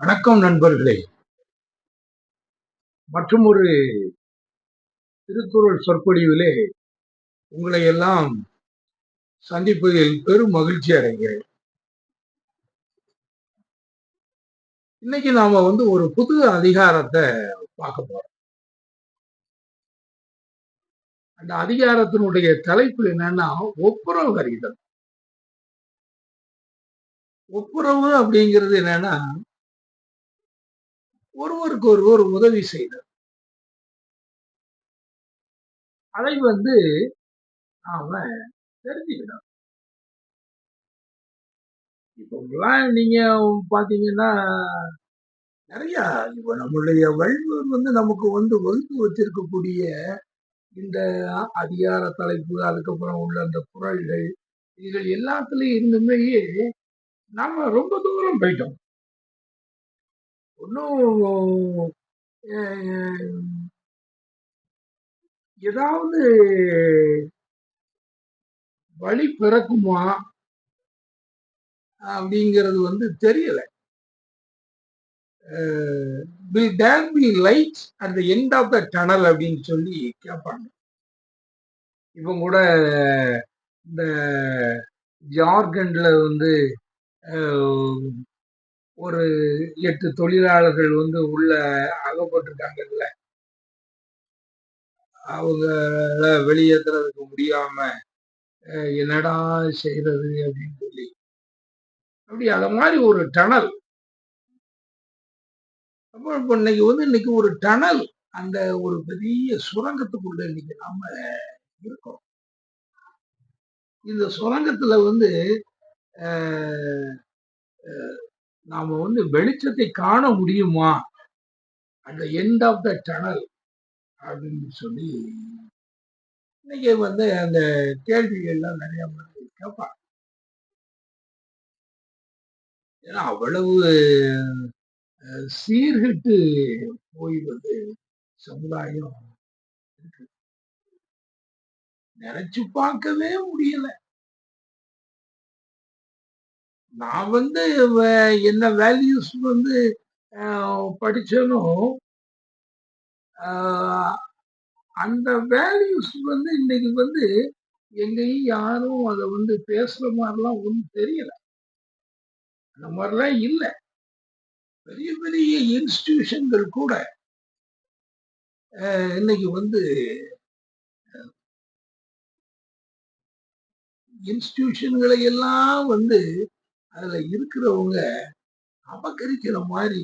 வணக்கம் நண்பர்களே. மற்றும் ஒரு திருக்குறள் சொற்பொழிவிலே உங்களை எல்லாம் சந்திப்பதில் பெரும் மகிழ்ச்சி அடைகிறேன். இன்னைக்கு நாம வந்து ஒரு புது அதிகாரத்தை பார்க்க போறோம். அந்த அதிகாரத்தினுடைய தலைப்பு என்னன்னா ஒப்புரவு அறிதல். ஒப்புரவு அப்படிங்கிறது என்னன்னா ஒருவருக்கு ஒருவர் உதவி செய்தார் அதை வந்து நாம தெரிஞ்சுக்கணும். இப்பெல்லாம் நீங்க பாத்தீங்கன்னா நிறைய இப்ப நம்மளுடைய வள்ளுவர் வந்து நமக்கு வந்து வகுத்து வச்சிருக்கக்கூடிய இந்த அதிகார தலைப்பு அதுக்கப்புறம் உள்ள அந்த குரல்கள் இதுகள் எல்லாத்துலயும் இருந்துமே நாம ரொம்ப தூரம் போயிட்டோம். ஒன்றும் ஏதாவது வழி பிறக்குமா அப்படிங்கிறது வந்து தெரியல. Will there be light at the end of the tunnel அப்படின்னு சொல்லி கேட்பாங்க. இப்போ கூட இந்த ஜார்க்கண்டில் வந்து ஒரு எட்டு தொழிலாளர்கள் வந்து உள்ள அகப்பட்டிருக்காங்கல்ல. அவங்கள வெளியேற்றுறதுக்கு முடியாம என்னடா செய்யறது அப்படின்னு சொல்லி. அப்படி அத மாதிரி ஒரு டனல். அப்போ இப்போ இன்னைக்கு வந்து இன்னைக்கு ஒரு டனல். அந்த ஒரு பெரிய சுரங்கத்துக்குள்ள இன்னைக்கு நாம இருக்கோம். இந்த சுரங்கத்துல வந்து நாம வந்து வெளிச்சத்தை காண முடியுமா? அந்த எண்ட் ஆஃப் த டனல் அப்படின்னு சொல்லி இன்னைக்கு வந்து அந்த கேள்விகள்லாம் நிறைய கேட்பாங்க. ஏன்னா அவ்வளவு சீர்கிட்டு போய் வந்து சமுதாயம் இருக்கு. நினைச்சு பார்க்கவே முடியல. நான் வந்து என்ன வேல்யூஸ் வந்து படிச்சனோ அந்த வேல்யூஸ் வந்து இன்னைக்கு வந்து எங்கேயும் யாரும் அதை வந்து பேசுற மாதிரிலாம் ஒன்றும் தெரியல. அந்த மாதிரிலாம் இல்லை. பெரிய பெரிய இன்ஸ்டிடியூஷன்கள் கூட இன்னைக்கு வந்து இன்ஸ்டிடியூஷன்களை எல்லாம் வந்து அதுல இருக்கிறவங்க அபகரிக்கிற மாதிரி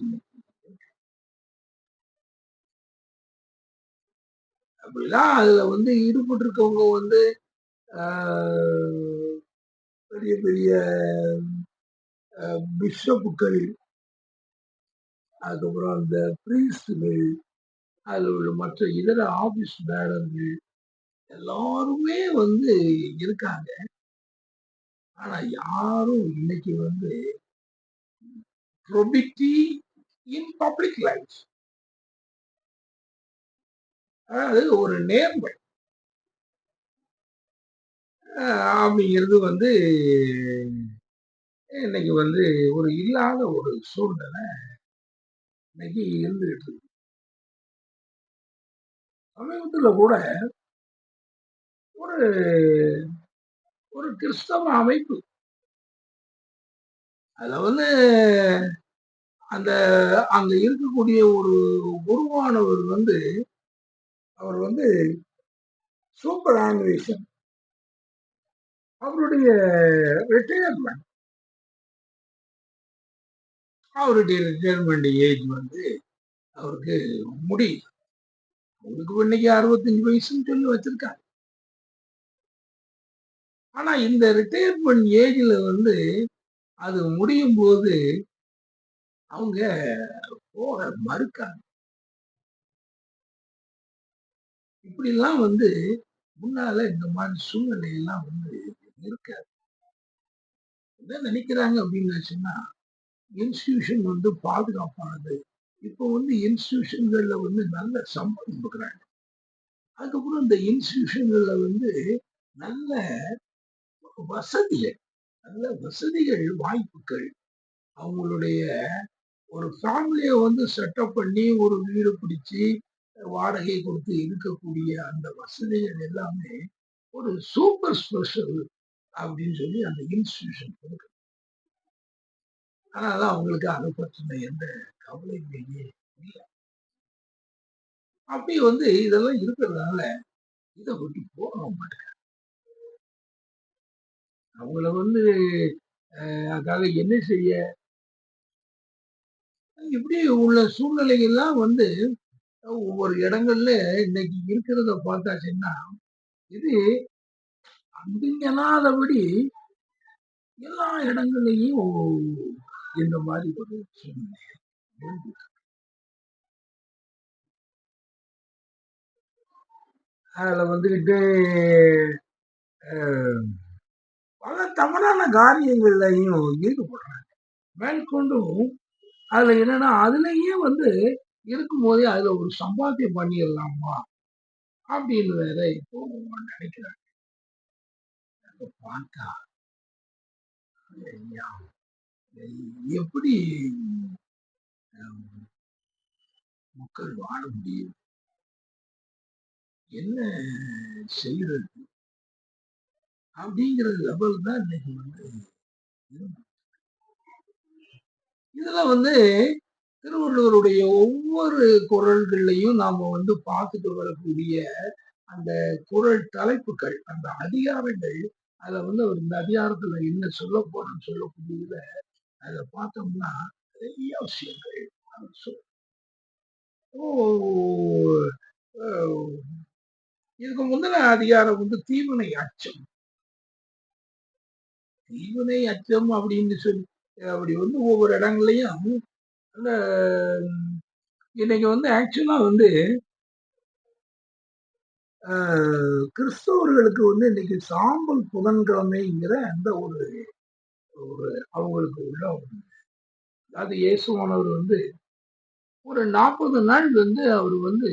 அப்படிலாம் அதுல வந்து ஈடுபட்டு இருக்கவங்க வந்து பெரிய பெரிய பிஷப்புக்கள் அதுக்கப்புறம் அந்த பிரீஸ்டுகள் அதில் உள்ள மற்ற இதர ஆபீஸ் பேரர்கள் எல்லாருமே வந்து இருக்காங்க. ஆனா யாரும் இன்னைக்கு வந்து ப்ரொபிட்டி இன் பப்ளிக் லைஃப் அதாவது ஒரு நேர்மை. அப்படிங்கிறது வந்து இன்னைக்கு வந்து ஒரு இல்லாத ஒரு சூழ்நிலை இன்னைக்கு இருந்துகிட்டு இருக்கு. சமீபத்தில் கூட ஒரு ஒரு கிறிஸ்தவ அமைப்பு. அதுல வந்து அந்த அங்க இருக்கக்கூடிய ஒரு குருவானவர் வந்து அவர் வந்து சூப்பர் ஆனிவேஷன் அவருடைய ரிட்டையர்மெண்ட் அவருடைய ரிட்டையர்மெண்ட் ஏஜ் வந்து அவருக்கு முடியும் அவருக்கு இன்னைக்கு அறுபத்தஞ்சு வயசுன்னு சொல்லி வச்சிருக்காங்க. ஆனா இந்த ரிட்டையர்மெண்ட் ஏஜ்ல வந்து அது முடியும் போது அவங்க போக மறுக்காங்க இப்படிலாம் வந்து முன்னால இந்த மாதிரி சூழ்நிலை எல்லாம் வந்து இருக்காது. என்ன நினைக்கிறாங்க அப்படின்னு சொன்னா இன்ஸ்டிடியூஷன் வந்து பாதுகாப்பானது. இப்போ வந்து இன்ஸ்டிடியூஷன்கள்ல வந்து நல்ல சம்பளம் கொடுக்குறாங்க. அதுக்கப்புறம் இந்த இன்ஸ்டிடியூஷன்கள்ல வந்து நல்ல வசதிகள் நல்ல வசதிகள் வாய்ப்புகள். அவங்களுடைய ஒரு ஃபேமிலிய வந்து செட்டப் பண்ணி ஒரு வீடு பிடிச்சி வாடகை கொடுத்து இருக்கக்கூடிய அந்த வசதிகள் எல்லாமே ஒரு சூப்பர் ஸ்பெஷல் அப்படின்னு சொல்லி அந்த இன்ஸ்டிடியூஷன் கொடுக்கு அதனால அவங்களுக்கு அதை பற்றின எந்த கவலையுமே இல்லை. அப்படி வந்து இதெல்லாம் இருக்கிறதுனால இதை விட்டு போக மாட்டேங்க அவங்கள வந்து அதுக்காக என்ன செய்ய? இப்படி உள்ள சூழ்நிலைகள்லாம் வந்து ஒவ்வொரு இடங்கள்ல இன்னைக்கு இருக்கிறத பார்த்தாச்சுன்னா இது அங்கிங்கனாதபடி எல்லா இடங்கள்லையும் இந்த மாதிரி ஒரு சூழ்நிலை அதில் வந்துக்கிட்டு பல தவறான காரியங்கள்லையும் ஈடுபடுறாங்க. மேற்கொண்டும் அதுல என்னன்னா அதுலயே வந்து இருக்கும்போதே அதுல ஒரு சம்பாத்தியம் பண்ணிடலாமா அப்படின்னு வேற இப்போ நினைக்கிறாங்க. பார்த்தா எப்படி மக்கள் வாழ முடியும்? என்ன செய்யறது அப்படிங்கிற லெவல் தான் இன்னைக்கு வந்து இதுல வந்து திருவள்ளுவருடைய ஒவ்வொரு குரல்கள்லையும் நாம வந்து பார்த்துட்டு வரக்கூடிய அந்த குரல் தலைப்புகள் அந்த அதிகாரங்கள் அதுல வந்து அவர் இந்த அதிகாரத்துல என்ன சொல்ல போறோம்னு சொல்லக்கூடியதுல அதை பார்த்தோம்னா நிறைய விஷயங்கள் அவர் சொல் இதுக்கு முந்தின அதிகாரம் வந்து தீவினை அச்சம். தீவினை அச்சம் அப்படின்னு சொல்லி அப்படி வந்து ஒவ்வொரு இடங்கள்லையும் அந்த இன்னைக்கு வந்து ஆக்சுவலாக வந்து கிறிஸ்தவர்களுக்கு வந்து இன்னைக்கு சாம்பல் புதன்கிழமைங்கிற அந்த ஒரு ஒரு அவங்களுக்கு உள்ள ஒரு அதாவது இயேசுவானவர் வந்து ஒரு நாற்பது நாள் வந்து அவர் வந்து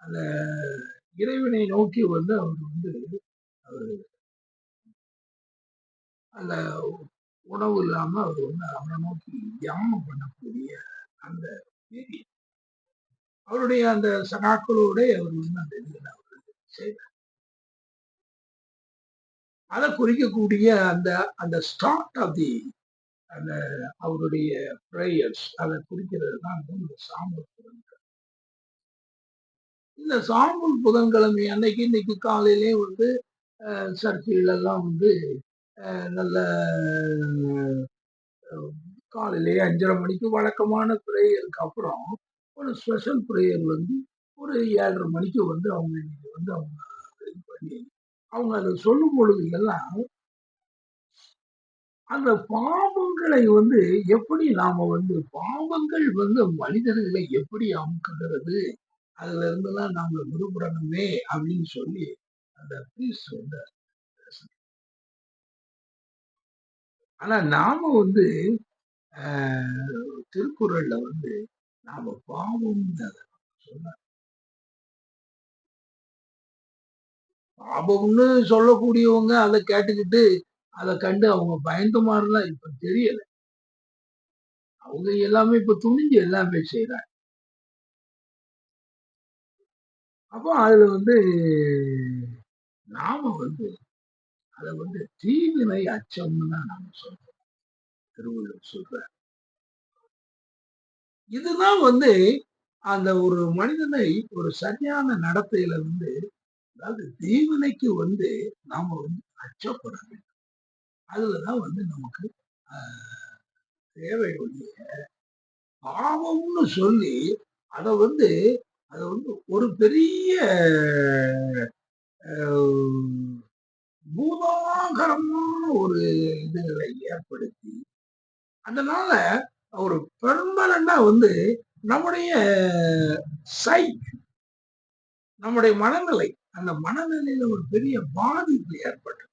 அந்த இறைவனை நோக்கி வந்து அவர் வந்து அவர் அந்த உணவு இல்லாம அவர் வந்து அவரை நோக்கி தியானம் பண்ணக்கூடிய அந்த அவருடைய அந்த சகாக்களோட அவர் வந்து அந்த இதில் அவர் செய்தார். அதை குறிக்கக்கூடிய அந்த அந்த ஸ்டார்ட் ஆஃப் தி அந்த அவருடைய ப்ரேயர்ஸ் அதை குறிக்கிறது தான் இந்த சாம்பல் புதன்கிழமை இந்த சாம்பல் புதன்கிழமை அன்னைக்கு இன்னைக்கு காலையிலே வந்து சர்ச்சுகளெல்லாம் வந்து நல்ல காலையிலேயே அஞ்சரை மணிக்கு வழக்கமான ப்ரேயருக்கு அப்புறம் ஒரு ஸ்பெஷல் ப்ரேயர் வந்து ஒரு ஏழரை மணிக்கு வந்து அவங்க இன்னைக்கு வந்து அவங்க இது பண்ணி அவங்க அதை சொல்லும் பொழுது எல்லாம் அந்த பாவங்களை வந்து எப்படி நாம வந்து பாவங்கள் வந்து மனிதர்களை எப்படி அமுக்குகிறது அதுல இருந்தெல்லாம் நாம விடுபடணுமே அப்படின்னு சொல்லி அந்த பீஸ் வந்து ஆனா நாம வந்து திருக்குறள்ல வந்து நாம பாவம் சொன்ன பாபம்னு சொல்லக்கூடியவங்க அதை கேட்டுக்கிட்டு அதை கண்டு அவங்க பயந்த மாதிரிலாம் இப்ப தெரியல. அவங்க எல்லாமே இப்ப துணிஞ்சு எல்லாமே செய்யறாங்க அப்போ அதுல வந்து நாம வந்து அதை வந்து தீவினை அச்சம்னு தான் நாம சொல்றோம். திருவள்ளுவர் சொல்ற இதுதான் வந்து அந்த ஒரு மனிதனை ஒரு சரியான நடத்தையில வந்து அதாவது தீவினைக்கு வந்து நாம வந்து அச்சப்பட வேண்டும். அதுலதான் வந்து நமக்கு தேவை ஒழிய பாவம்னு சொல்லி அதை வந்து அதை வந்து ஒரு பெரிய பூதாகரமான ஒரு இதுகளை ஏற்படுத்தி அதனால ஒரு பெரும்பலன்னா வந்து நம்முடைய சை நம்முடைய மனநிலை அந்த மனநிலையில ஒரு பெரிய பாதிப்பு ஏற்பட்டு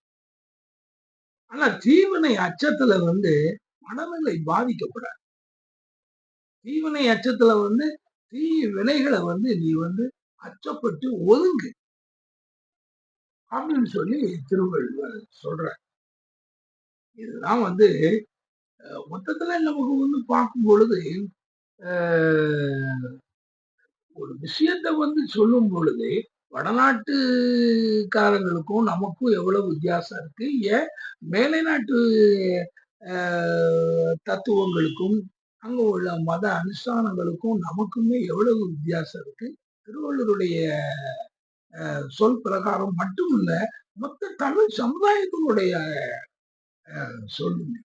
ஆனா தீவினை அச்சத்துல வந்து மனநிலை பாதிக்கப்படாது. தீவினை அச்சத்துல வந்து தீ வினைகளை வந்து நீ வந்து அச்சப்பட்டு ஒதுங்கு. அப்படின்னு சொல்லி திருவள்ளுவர் சொல்ற இதுதான் வந்து மொத்தத்துல நமக்கு வந்து பார்க்கும் பொழுது ஒரு விஷயத்தை வந்து சொல்லும் பொழுது வடநாட்டுக்காரங்களுக்கும் நமக்கும் எவ்வளவு வித்தியாசம் இருக்கு? ஏன்? மேலை நாட்டு தத்துவங்களுக்கும் அங்க உள்ள மத அனுஷ்டானங்களுக்கும் நமக்குமே எவ்வளவு வித்தியாசம் இருக்கு? திருவள்ளுவருடைய சொல் பிரகாரம் மட்டுமல்ல மொத்த தமிழ் சமுதாயத்தினுடைய சொல்லுங்க.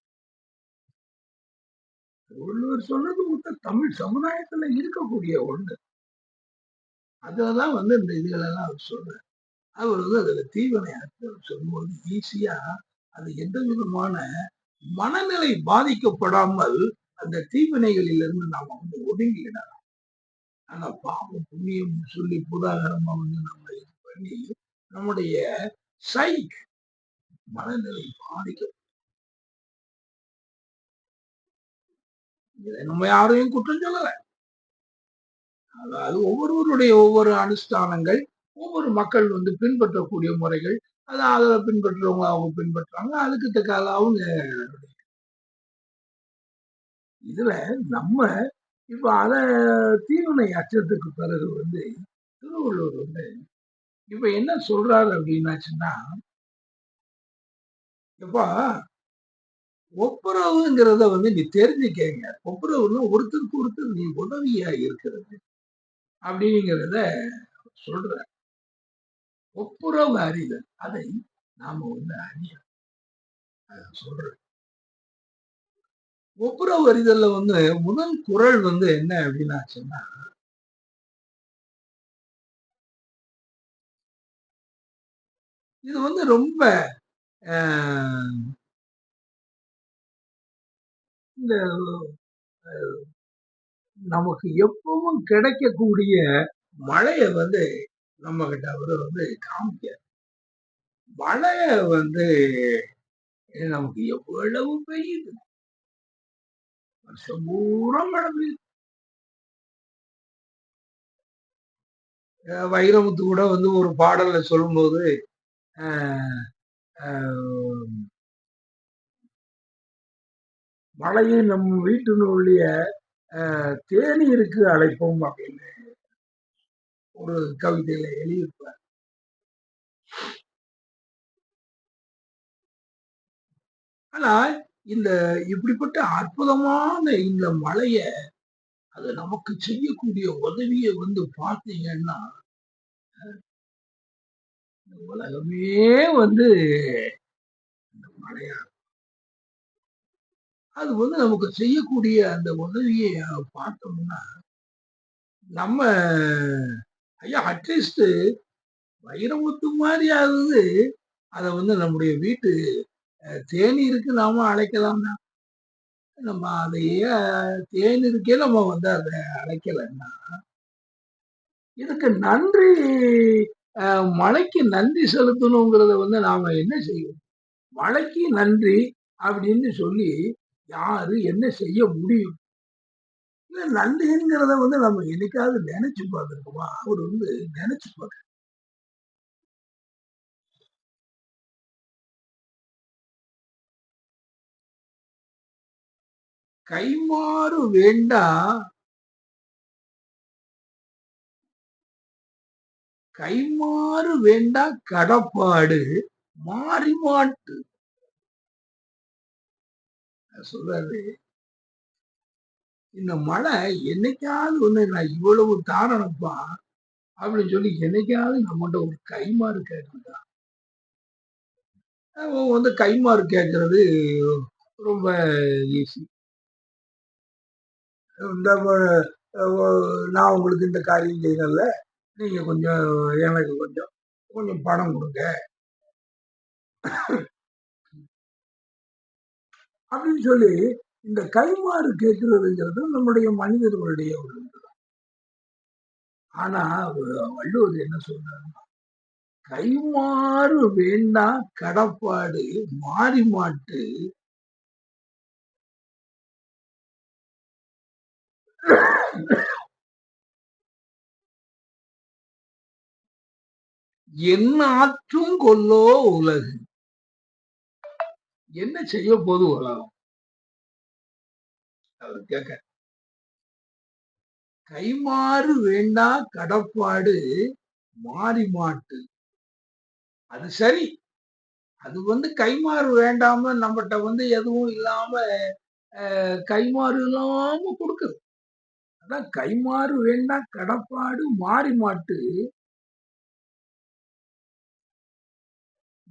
திருவள்ளுவர் சொன்னது மொத்த தமிழ் சமுதாயத்துல இருக்கக்கூடிய ஒன்று அதான் வந்து இந்த இதுகளெல்லாம் அவர் சொல்றார். அவர் வந்து அதுல தீவனை அர்த்தம் சொல்லும்போது ஈஸியா அது எந்த விதமான மனநிலை பாதிக்கப்படாமல் அந்த தீவினைகளிலிருந்து நாம வந்து ஒதுங்கிடலாம். ஆனா பாவம் புண்ணியம் சொல்லி புதாகரமா வந்து நம்ம இது பண்ணி நம்முடைய சைக் மனநிலை பாதிக்க நம்ம யாரையும் குற்றம் சொல்லல. அதாவது ஒவ்வொருவருடைய ஒவ்வொரு அனுஷ்டானங்கள் ஒவ்வொரு மக்கள் வந்து பின்பற்றக்கூடிய முறைகள் அது அதை பின்பற்றுறவங்க அவங்க பின்பற்றுறாங்க அதுக்கு தக்க அவங்க இதுல நம்ம இப்ப அத தீவனை அச்சத்துக்கு பிறகு வந்து திருவள்ளுவர் வந்து இப்ப என்ன சொல்றாரு அப்படின்னாச்சுன்னா இப்ப ஒப்புரவுங்கிறத வந்து நீ தெரிஞ்சுக்கங்க. ஒப்புரவுன்னா ஒருத்தருக்கு ஒருத்தர் நீ உதவியா இருக்கிறது அப்படிங்கிறத சொல்ற. ஒப்புரவு அறிதல் அதை நாம வந்து அறிய சொல்ற. ஒப்புரவு அறிதல்ல வந்து முதல் குரல் வந்து என்ன அப்படின்னாச்சுன்னா இது வந்து ரொம்ப இந்த நமக்கு எப்பவும் கிடைக்கக்கூடிய மழைய வந்து நம்ம கிட்ட அவரு வந்து காமிக்க மழைய வந்து நமக்கு எவ்வளவு பெய்யுது வருஷம் பூரா மழை பெய்யுது வைரமுத்து கூட வந்து ஒரு பாடல்ல சொல்லும்போது மழையை நம் வீட்டினுடைய தேநீருக்கு அழைப்போம் அப்படின்னு ஒரு கவிதையில எழுதியிருப்பார். ஆனா இந்த இப்படிப்பட்ட அற்புதமான இந்த மலைய அது நமக்கு செய்யக்கூடிய உதவியை வந்து பார்த்தீங்கன்னா உலகமே வந்து மழையா அது வந்து நமக்கு செய்யக்கூடிய அந்த உதவியை பார்த்தோம்னா நம்ம ஐயா அட்லீஸ்ட் வைரமுத்து மாதிரி ஆகுது அதை வந்து நம்முடைய வீட்டு தேநீருக்கு நாம அழைக்கலாம் தான் நம்ம அதையே தேநீருக்கே நம்ம வந்து அதை அழைக்கலன்னா இதுக்கு நன்றி மழைக்கு நன்றி செலுத்தணுங்கிறத வந்து நாம என்ன செய்யணும் மழைக்கு நன்றி அப்படின்னு சொல்லி யாரு என்ன செய்ய முடியும்? நன்றிங்கிறத வந்து நம்ம என்னைக்காவது நினைச்சு பார்த்துருக்கோமா? அவர் வந்து நினைச்சு பார்க்க கைமாறு வேண்டா. கைமாறு வேண்டா கடப்பாடு மாறி மாட்டு. சொல்றாரு. இந்த மழை என்னைக்காவது ஒண்ணு நான் இவ்வளவு தாரணப்பா அப்படின்னு சொல்லி என்னைக்காவது நம்மகிட்ட ஒரு கைமாறு கேட்குதா வந்து கைமாறு கேட்கறது ரொம்ப ஈஸி இந்த நான் உங்களுக்கு இந்த காரியம் செய்யல நீங்க கொஞ்சம் எனக்கு கொஞ்சம் கொஞ்சம் பணம் கொடுங்க. அப்படின்னு சொல்லி இந்த கைமாறு கேட்கிறதுங்கிறது நம்முடைய மனிதர்களுடைய ஒரு ஆனா வள்ளுவர் என்ன சொல்றாருன்னா கைமாறு வேண்டா கடப்பாடு மாறி மாட்டு என்ன ஆற்றும் கொல்லோ உலகு. என்ன செய்ய போது உலகம்? கேட்க கைமாறு வேண்டா கடப்பாடு மாறி மாட்டு. அது சரி. அது வந்து கைமாறு வேண்டாம நம்மகிட்ட வந்து எதுவும் இல்லாம கைமாறு இல்லாம கொடுக்குது. அதான் கைமாறு வேண்டாம் கடப்பாடு மாறி மாட்டு.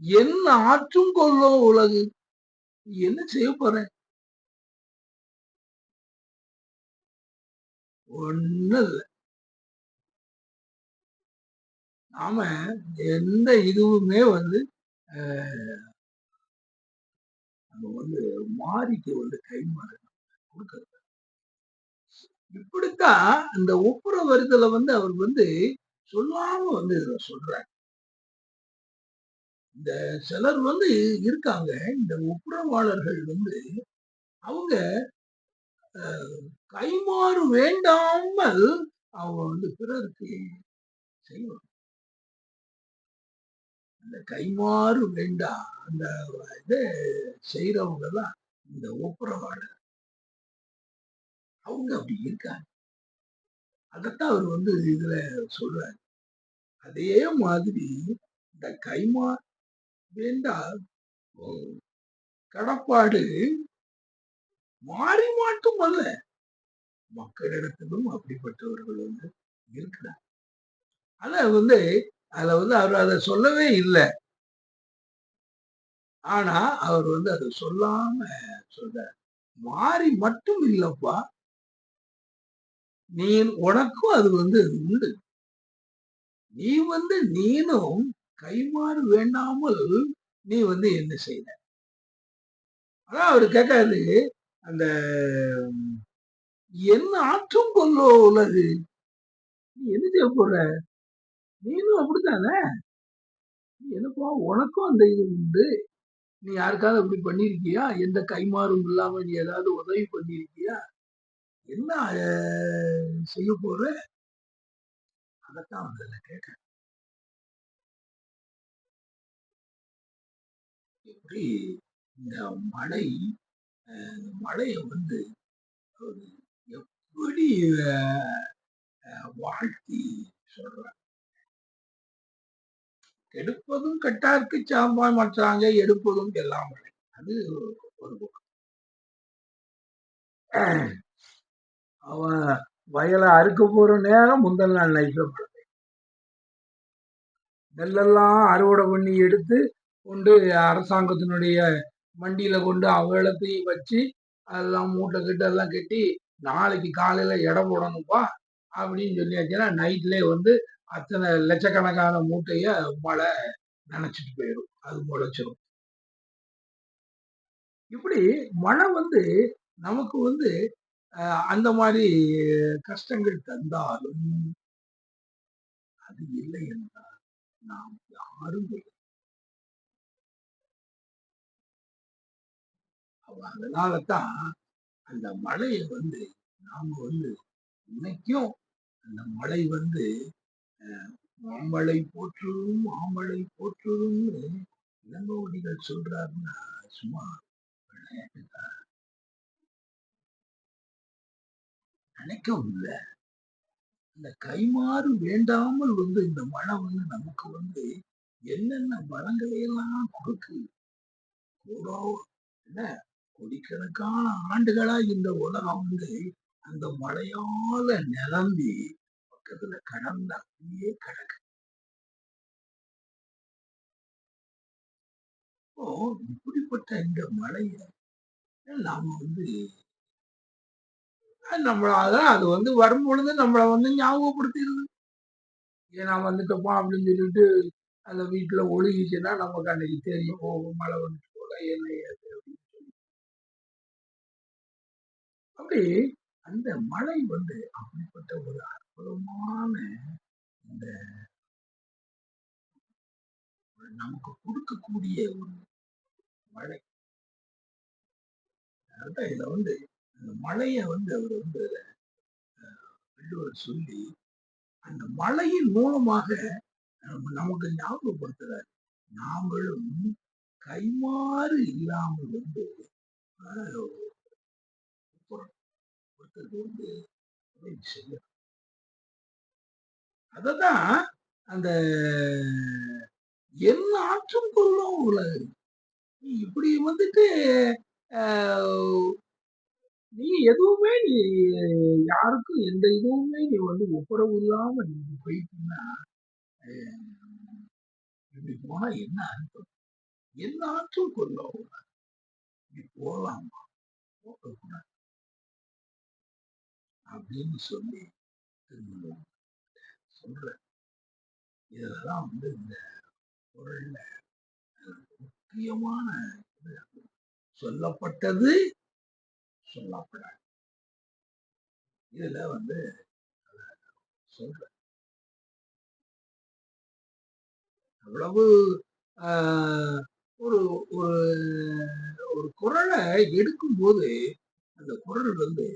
என்ன ஆற்றும் கொள்ளும் உலகு? என்ன செய்ய போற? ஒண்ணு இல்ல. நாம எந்த இதுவுமே வந்து நம்ம வந்து மாறிக்கு வந்து கைமாறு கொடுக்கறது. இப்படித்தான் அந்த ஒப்புற வருதலை வந்து அவர் வந்து சொல்லாம வந்து இதுல சொல்றார். இந்த சிலர் வந்து இருக்காங்க இந்த ஒப்புரவாளர்கள் வந்து அவங்க கைமாறு வேண்டாமல் அவங்க வந்து பிறருக்கு செய்வாங்க. அந்த கைமாறு வேண்டாம் அந்த இதை செய்யறவங்க தான் இந்த ஒப்புரவாளர் அவங்க அப்படி இருக்காங்க. அதைத்தான் அவர் வந்து இதுல சொல்றாரு. அதே மாதிரி இந்த கைமா வேண்டா கடப்பாடு மாறி மாட்டும் அல்ல. மக்களிடத்திலும் அப்படிப்பட்டவர்கள் வந்து இருக்கிறார். அத வந்து அதுல வந்து அவர் அதை சொல்லவே இல்லை. ஆனா அவர் வந்து அதை சொல்லாம சொல்றார். மாறி மட்டும் இல்லப்பா நீ உனக்கும் அது வந்து உண்டு. நீ வந்து நீனும் கைமாறு வேண்டாமல் நீ வந்து என்ன செய்த? அதான் அவர் கேட்காது அந்த என்ன ஆற்றும் கொல்லோ உள்ளது நீ என்ன செய்ய போற? நீனும் அப்படித்தானே? நீ என்னப்பா உனக்கும் அந்த இது உண்டு. நீ யாருக்காவது அப்படி பண்ணிருக்கியா எந்த கைமாறும் இல்லாம நீ ஏதாவது உதவி பண்ணியிருக்கியா? என்ன செய்ய போற? அதைத்தான் வந்து கேட்க எப்படி இந்த மழை அஹ், மழையை வந்து எப்படி அஹ், வாழ்த்தி சொல்ற எடுப்பதும் கெட்டார்க்கு சாம்பாய் மாற்றாங்க எடுப்பதும் எல்லாம் மழை. அது ஒரு பக்கம். அவன் வயலை அறுக்க போகிற நேரம் முந்தல் நாள் நைட்டில் மழை நெல்லெல்லாம் அறுவடை பண்ணி எடுத்து கொண்டு அரசாங்கத்தினுடைய மண்டியில கொண்டு அவலத்தையும் வச்சு அதெல்லாம் மூட்டை கிட்ட எல்லாம் கட்டி நாளைக்கு காலையில எடை போடணும்ப்பா அப்படின்னு சொல்லியாச்சுன்னா நைட்லேயே வந்து அத்தனை லட்சக்கணக்கான மூட்டையை மழை நினச்சிட்டு போயிடும். அது முளைச்சிடும் இப்படி மழை வந்து நமக்கு வந்து அந்த மாதிரி கஷ்டங்கள் தந்தாலும் அது இல்லை என்றால் நாம் யாரும் அவ- அதனாலதான் அந்த மழையை வந்து நாம வந்து இன்னைக்கும் அந்த மழை வந்து மாமழை போற்றுதும் மாமழை போற்றுதும்னு இளங்கோடிகள் சொல்றாருன்னா சும்மா விளையாட்டுதான். நினைக்கவும் இல்லை இந்த கைமாறு வேண்டாமல் வந்து இந்த மழை வந்து நமக்கு வந்து என்னென்ன வளங்களை எல்லாம் கொடுக்கு? கூடோ என்ன? கோடிக்கணக்கான ஆண்டுகளா இந்த உலகம் வந்து அந்த மழையால நிரம்பி பக்கத்துல கடந்த அப்படியே கிடக்கு. இப்படிப்பட்ட இந்த மழைய நாம வந்து நம்மளால அது வந்து வரும் பொழுது நம்மளை வந்து ஞாபகப்படுத்திடுது. ஏன்னா வந்துட்டோமா அப்படின்னு சொல்லிட்டு அந்த வீட்டுல ஒழுகிச்சுன்னா நமக்கு அன்னைக்கு தெரியும் ஓ மழை வந்துட்டு போல என்ன ஏது அப்படின்னு சொல்லி. அப்படி அந்த மழை வந்து அப்படிப்பட்ட ஒரு அற்புதமான இந்த நமக்கு கொடுக்கக்கூடிய ஒரு மழை. அதான் இதை வந்து அந்த மலையை வந்து அவர் வந்து வள்ளுவர் சொல்லி அந்த மலையின் மூலமாக நமக்கு ஞாபகப்படுத்துறாரு. நாமளும் கைமாறு இல்லாமல் வந்து ஆஹ், ஒருத்தருக்கு வந்து உதவி செய்யணும். அததான் அந்த என் ஆற்றும் கொள்ளும் உலகம் இப்படி வந்துட்டு ஆஹ், நீ எதுவுமே நீ யாருக்கும் எந்த இதுவுமே நீ வந்து ஒப்புரவு இல்லாம நீ போயிட்டீங்கன்னா அஹ், இப்படி போனா என்ன அர்த்தம்? என்ன ஆற்றும் கொள்ளும் நீ இப்படி போலாமா போகக்கூடாது. அப்படின்னு சொல்லி திருமணம் சொல்ற இதெல்லாம் வந்து இந்த குரல்ல முக்கியமான சொல்லப்பட்டது சொல்லப்படாது இதுல வந்து சொல்ற அவ்வளவு ஆஹ், ஒரு ஒரு ஒரு குரலை எடுக்கும்போது அந்த குரல் வந்து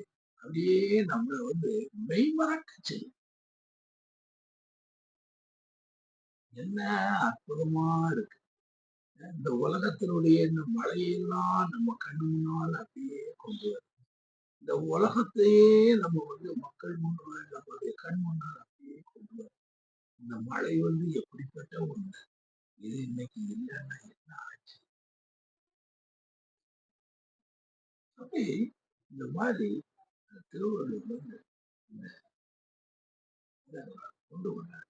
அப்படியே நம்மளை வந்து மெய்மறக்க செய்யும். என்ன அற்புதமா இருக்கு. இந்த உலகத்தினுடைய இந்த மழையெல்லாம் நம்ம கண் முன்னால் அப்படியே கொண்டு வரும். இந்த உலகத்தையே நம்ம வந்து மக்கள் முன்னால் நம்மளுடைய கண் முன்னால் அப்படியே கொண்டு வரும். இந்த மழை வந்து எப்படிப்பட்ட ஒண்ணு? இது இன்னைக்கு இல்லைன்னா என்ன ஆச்சு? அப்படி இந்த மாதிரி திருவள்ளுவர் வந்து இந்த கொண்டு வந்தார்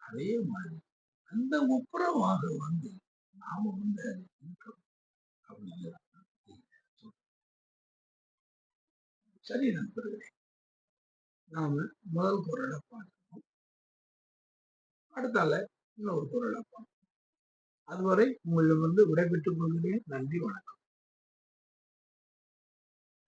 அதே மாதிரி அந்த ஒப்புரவாக வந்து நாம வந்து அதை இருக்கிறோம் சரி நண்பர்களே நாம முதல் குரலை பார்க்கணும். அடுத்தால இன்னொரு குரலை பார்க்கணும் அதுவரை உங்களிடம் வந்து விடைபெற்றுக் கொள்கிறேன். நன்றி வணக்கம்.